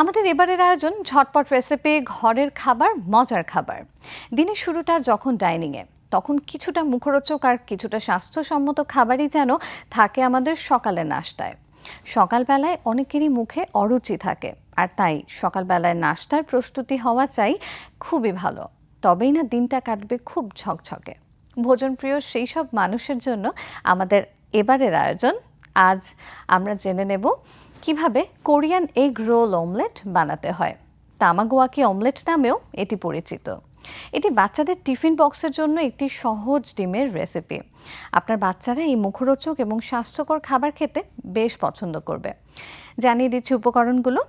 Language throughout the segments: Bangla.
আমাদের এবারের আয়োজন ঝটপট রেসিপি ঘরের খাবার, মজার খাবার। দিনের শুরুটা যখন ডাইনিংয়ে তখন কিছুটা মুখরোচক আর কিছুটা স্বাস্থ্যসম্মত খাবারই যেন থাকে আমাদের সকালের নাস্তায়। সকালবেলায় অনেকেরই মুখে অরুচি থাকে, আর তাই সকালবেলায় নাস্তার প্রস্তুতি হওয়া চাই খুবই ভালো। তবেই না দিনটা কাটবে খুব ঝকঝকে। ভোজনপ্রিয় সেই সব মানুষের জন্য আমাদের এবারের আয়োজন। আজ আমরা জেনে নেব কীভাবে কোরিয়ান এগ রোল অমলেট বানাতে হয়? তামাগোয়াকি অমলেট নামেও এটি পরিচিত। এটি বাচ্চাদের টিফিন বক্সের জন্য একটি সহজ ডিমের রেসিপি। আপনার বাচ্চারা এই মুখরোচক এবং স্বাস্থ্যকর খাবার খেতে বেশ পছন্দ করবে। জানিয়ে দিচ্ছি উপকরণগুলো।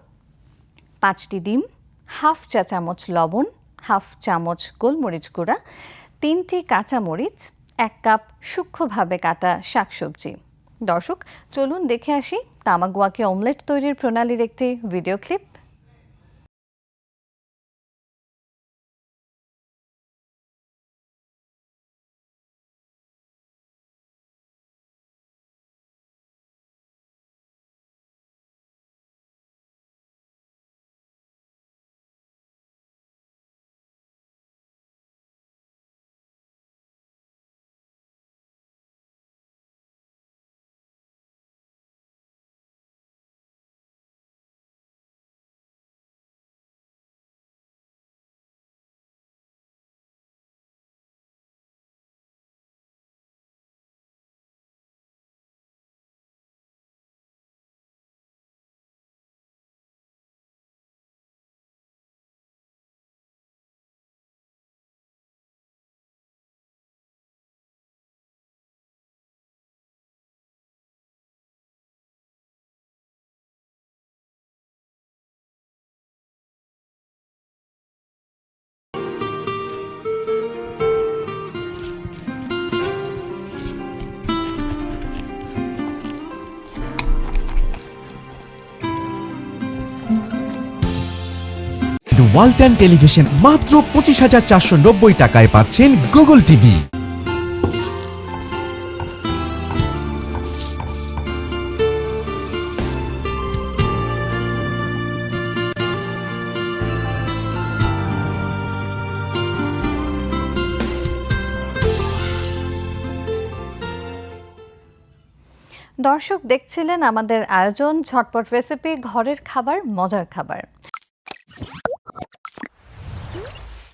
পাঁচটি ডিম, হাফ চা চামচ লবণ, হাফ চামচ গোলমরিচ গুঁড়া, তিনটি কাঁচামরিচ, এক কাপ সূক্ষ্মভাবে কাটা শাকসবজি। দর্শক চলুন দেখে আসি তামাগুয়াকে অমলেট তৈরির প্রণালীর একটি ভিডিও ক্লিপ ওয়ালটন টেলিভিশন মাত্র পঁচিশ হাজার চারশো নব্বই টাকায় পাচ্ছেন গুগল টিভি। দর্শক দেখছিলেন আমাদের আয়োজন, ঝটপট রেসিপি ঘরের খাবার, মজার খাবার।